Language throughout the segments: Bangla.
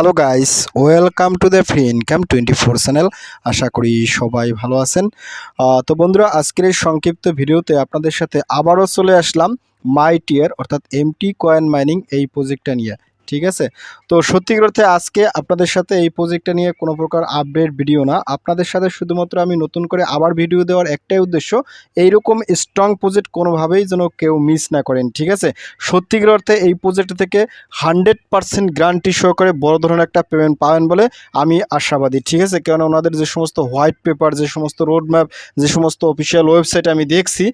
Hello guys, welcome to the free income twenty four channel. আশা করি সবাই ভালো আছেন। তো বন্ধুরা, আজকের এই সংক্ষিপ্ত ভিডিওতে আপনাদের সাথে আবারও চলে আসলাম মাই টিয়ার, অর্থাৎ এমটি কয়েন মাইনিং এই প্রজেক্টটা নিয়ে। ঠিক আছে? তো সত্যি অর্থে আজকে আপনাদের সাথে এই প্রজেক্টটা নিয়ে কোনো প্রকার আপডেট ভিডিও না। আপনাদের সাথে শুধুমাত্র আমি নতুন করে আবার ভিডিও দেওয়ার একটাই উদ্দেশ্য, এইরকম স্ট্রং প্রজেক্ট কোনোভাবেই যেন কেউ মিস না করেন, ঠিক আছে? সত্যিকার অর্থে এই প্রজেক্ট থেকে হান্ড্রেড পার্সেন্ট গ্যারান্টি সহকারে বড় ধরনের একটা পেমেন্ট পাবেন বলে আমি আশাবাদী, ঠিক আছে? কেন ওনাদের যে সমস্ত হোয়াইট পেপার যে সমস্ত রোড ম্যাপ যে সমস্ত অফিসিয়াল ওয়েবসাইট আমি দেখছি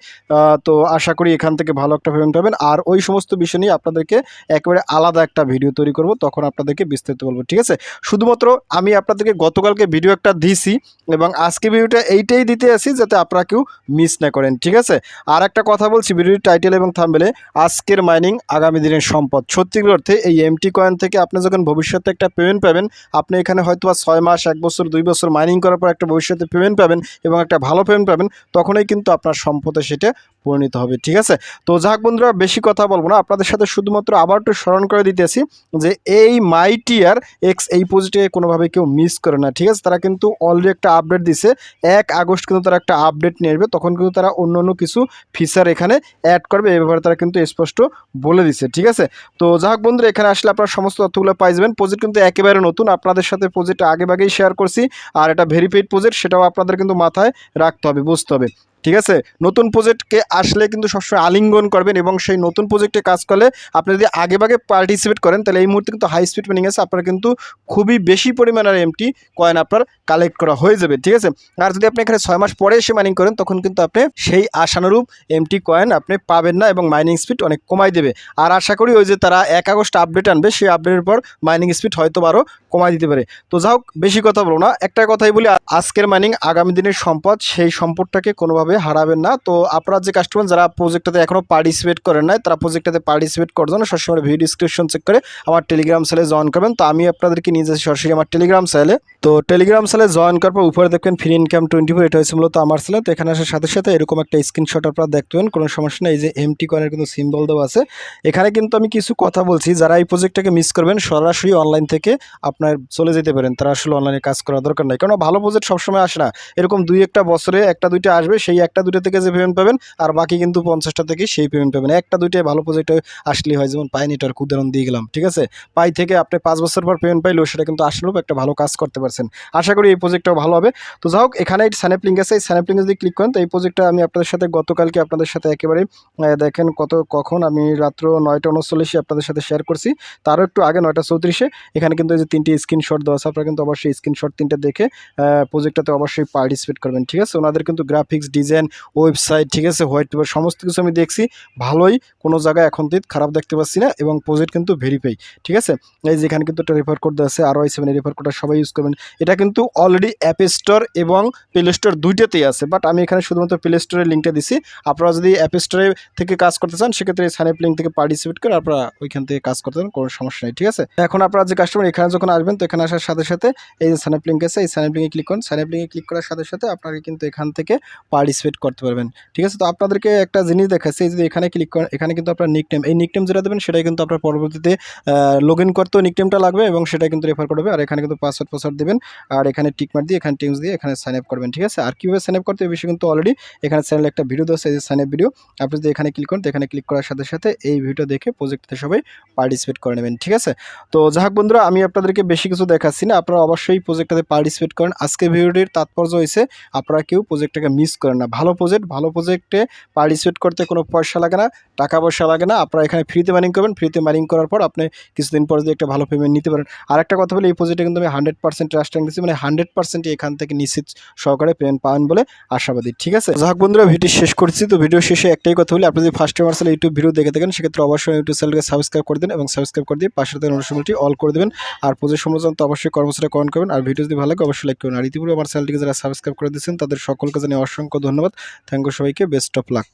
তো আশা করি এখান থেকে ভালো একটা পেমেন্ট পাবেন। আর ওই সমস্ত বিষয় নিয়ে আপনাদেরকে একেবারে আলাদা একটা ভিডিও তৈরি করব, তখন আপনাদেরকে বিস্তারিত বলব, ঠিক আছে? শুধুমাত্র আমি আপনাদেরকে গতকালকে ভিডিও একটা দিছি এবং আজকে ভিডিওটা এইটাই দিতে আসি যাতে আপনারা কেউ মিস না করেন, ঠিক আছে? আর একটা কথা বলছি, ভিডিওর টাইটেল এবং থাম্বেলে আজকের মাইনিং আগামী দিনের সম্পদ। সত্যিকার অর্থে এই এমটি কয়েন থেকে আপনি যখন ভবিষ্যতে একটা পেমেন্ট পাবেন, আপনি এখানে হয়তো ছয় মাস, এক বছর, দুই বছর মাইনিং করার পর একটা ভবিষ্যতে পেমেন্ট পাবেন এবং একটা ভালো পেমেন্ট পাবেন, তখনই কিন্তু আপনার সম্পদে সেটা পরিণত হবে, ঠিক আছে? তো যাক বন্ধুরা, বেশি কথা বলব না, আপনাদের সাথে শুধুমাত্র আবার একটু স্মরণ করে দিতেছি যে এই মাইটিয়ার এক্স এই পজিটিভে কোনোভাবে কেউ মিস করে না, ঠিক আছে? তারা কিন্তু অলরেডি একটা আপডেট দিছে। এক আগস্ট কিন্তু তারা একটা আপডেট নিয়ে আসবে, তখন কিন্তু তারা অন্য অন্য কিছু ফিচার এখানে অ্যাড করবে, এই ব্যাপারে তারা কিন্তু স্পষ্ট বলে দিছে, ঠিক আছে? তো যাই হোক বন্ধুরা, এখানে আসলে আপনারা সমস্ত তথ্যগুলো পাই যাবেন। প্রজেক্ট কিন্তু একেবারে নতুন, আপনাদের সাথে প্রজেক্ট আগেভাগেই শেয়ার করছি, আর এটা ভেরিফাইড প্রজেক্ট সেটাও আপনাদের কিন্তু মাথায় রাখতে হবে, বুঝতে হবে। ঠিক আছে? নতুন প্রজেক্টকে আসলে কিন্তু সবসময় আলিঙ্গন করবেন এবং সেই নতুন প্রজেক্টে কাজ করলে আপনি যদি আগেভাগে পার্টিসিপেট করেন, তাহলে এই মুহূর্তে কিন্তু হাই স্পিড মিনিং আছে আপনার কিন্তু খুবই বেশি পরিমাণের এমটি কয়েন আপনার কালেক্ট করা হয়ে যাবে, ঠিক আছে? আর যদি আপনি এখানে ছয় মাস পরে এসে মাইনিং করেন, তখন কিন্তু আপনি সেই আশানুরূপ এমটি কয়েন আপনি পাবেন না এবং মাইনিং স্পিড অনেক কমাই দেবে। আর আশা করি ওই যে তারা এক আগস্ট আপডেট আনবে, সেই আপডেটের পর মাইনিং স্পিড হয়তো আরও কমাই দিতে পারে। তো যাই হোক বেশি কথা বলো না। একটা কথাই বলি, আজকের মাইনিং আগামী দিনের সম্পদ, সেই সম্পদটাকে কোনোভাবে হারাবেন না। তো আপনারা যে কাস্টমার যারা প্রজেক্টটাতে এখনও পার্টিসিপেট করেন নাই, তারা প্রজেক্টটাতে পার্টিসিপেট করার জন্য সবসময় ভিডিও ডিসক্রিপশন চেক করে আমার টেলিগ্রাম সেলে জয়েন করবেন। তো আমি আপনাদেরকে নিয়ে যাচ্ছি সরাসরি আমার টেলিগ্রাম সেলে তো টেলিগ্রাম সেলে জয়েন করার পর উপরে দেখবেন ফ্রি ইনকাম টোয়েন্টি ফোর এটা হয়েছে মূলত আমার সেলে তো এখানে আসার সাথে সাথে এরকম একটা স্ক্রিনশট আপনারা দেখতে পাবেন। কোনো সমস্যা নেই, এই যে এমটি কয়েনের কিন্তু সিম্বল দেওয়া আছে। এখানে কিন্তু আমি কিছু কথা বলছি, যারা এই প্রজেক্টটাকে মিস করবেন, সরাসরি অনলাইন থেকে আপনার চলে যেতে পারেন। তারা আসলে অনলাইনে কাজ করার দরকার নাই। কারণ ভালো প্রজেক্ট সবসময় আসে না। এরকম দুই একটা বছরে একটা দুইটা আসবে, সেই একটা দুইটা থেকে যে পেমেন্ট পাবেন, আর বাকি কিন্তু পঞ্চাশটা থেকে সেই পেমেন্ট পাবেন। একটা দুইটাই ভালো প্রজেক্ট আসলেই হয়। যেমন পাই নেটওয়ার্ক উদাহরণ দিয়ে গেলাম, ঠিক আছে? পাই থেকে আপনি পাঁচ বছর পর পেমেন্ট পাইলেও সেটা কিন্তু আসলেও একটা ভালো কাজ করতে পারছেন। আশা করি এই প্রজেক্টটাও ভালো হবে। তো যাই হোক, এখানে স্যানেপ লিঙ্ক আছে। এই স্যানেপ লিঙ্কে যদি ক্লিক করেন, তো এই প্রজেক্টটা আমি আপনাদের সাথে গতকালকে আপনাদের সাথে একেবারে দেখেন কত, কখন আমি রাত্র নয়টা উনচল্লিশে আপনাদের সাথে শেয়ার করছি। তারও একটু আগে নয়টা চৌত্রিশে। এখানে কিন্তু এই যে তিনটি স্ক্রিনশট দেওয়া আছে, আপনারা কিন্তু অবশ্যই স্ক্রিনশট তিনটা দেখে প্রজেক্টটাতে অবশ্যই পার্টিসিপেট করবেন, ঠিক আছে? ওনাদের কিন্তু গ্রাফিক্স ডিজাইন ওয়েবসাইট ঠিক আছে? হোয়াইট পেপার সমস্ত কিছু আমি দেখছি। ভালোই কোনো জায়গায় এখন তো খারাপ দেখতে পাচ্ছি না এবং প্রজেক্ট কিন্তু ভেরিফাই ঠিক আছে? এই যেখানে কিন্তু একটা রেফার কোড আছে আর ওয়াই সেভেন রেফার কোডটা সবাই ইউজ করবেন। এটা কিন্তু অলরেডি অ্যাপ স্টোর এবং প্লে স্টোর দুইটাতেই আছে বাট আমি এখানে শুধুমাত্র প্লে স্টোরের লিঙ্কটা দিছি। আপনারা যদি অ্যাপ স্টোরে থেকে কাজ করতে চান, সেক্ষেত্রে সানেপ লিঙ্ক থেকে পার্টিসিপেট করে আপনারা ওইখান থেকে কাজ করতে পারেন, কোনো সমস্যা নেই, ঠিক আছে? এখন আপনারা যে কাস্টমার এখানে যখন আসবেন, তো এখানে আসার সাথে সাথে এই যে সানেপ লিঙ্ক আছে, এই সানেপ লিঙ্কে ক্লিক করুন। সানেপ লিঙ্কে ক্লিক করার সাথে সাথে আপনারা কিন্তু এখান থেকে পার্টিসিপেট করতে পারবেন। ঠিক আছে? তো আপনাদেরকে একটা জিনিস দেখাচ্ছি যদি এখানে ক্লিক করেন এখানে কিন্তু আপনার নিকনেম এই নিকনেম যেটা দেবেন, সেটাই কিন্তু আপনার পরবর্তীতে লগ ইন করতেও নিকনেমটা লাগবে এবং সেটা কিন্তু রেফার করবে আর এখানে কিন্তু পাসওয়ার্ড পাসওয়ার্ড দেবেন। আর এখানে টিকমার্ক দিয়ে, এখানে টিমস দিয়ে, এখানে সাইন আপ করবেন, ঠিক আছে? আর কীভাবে সাইন আপ করতে এই বিষয়ে কিন্তু অলরেডি এখানে চ্যানেলে একটা ভিডিও দেওয়া যে সাইন আপ ভিডিও আপনি যদি এখানে ক্লিক করেন, তো এখানে ক্লিক করার সাথে সাথে এই ভিডিও দেখে প্রজেক্টতে সবাই পার্টিসিপেট করে নেবেন, ঠিক আছে? তো যাক বন্ধুরা, আমি আপনাদেরকে বেশি কিছু দেখাচ্ছি না। আপনারা অবশ্যই প্রজেক্টটাতে পার্টিসিপেট করেন। আজকে ভিডিওটির তাৎপর্য হয়েছে আপনারা কেউ প্রজেক্টটাকে মিস করেন না। ভালো প্রজেক্ট ভালো প্রজেক্টে পার্টিসিপেট করতে কোনো পয়সা লাগে না, টাকা পয়সা লাগে না। আপনারা এখানে ফ্রিতে মাইনিং করবেন ফ্রিতে মাইনিং করার পর আপনি কিছুদিন পর যদি একটা ভালো পেমেন্ট নিতে পারেন। আর একটা কথা বলি, এই প্রজেক্টে কিন্তু আমি হান্ড্রেড পার্সেন্ট ট্রাস্ট দিচ্ছি মানে হান্ড্রেড পার্সেন্ট এখান থেকে নিশ্চিত সহকারে পেমেন্ট পাবেন বলে আশাবাদী, ঠিক আছে? যাক বন্ধুরা ভিডিও শেষ করছি। তো ভিডিও শেষে একটাই কথা বলি, আপনি যদি ফার্স্ট টাইম আসলে ইউটিউব ভিডিও দেখে থাকেন, সেক্ষেত্রে অবশ্যই ইউটিউব চ্যানেলকে সাবস্ক্রাইব করে দিন এবং সাবস্ক্রাইব করে দিয়ে পাশে থাকা নোটিফিকেশনটি অল করে দেবেন। আর প্রজেক্ট সম্বন্ধে তো অবশ্যই কর্মসূচি কমেন্ট করবেন। আর ভিডিও যদি ভালো লাগে, অবশ্যই লাইক করুন আর ইতিপূর্বে আমার চ্যানেলটিকে যারা সাবস্ক্রাইব করে দিচ্ছেন তাদের সকলকে জানিয়ে অসংখ্য ধন্যবাদ। থ্যাংক ইউ সবাইকে। Best of luck.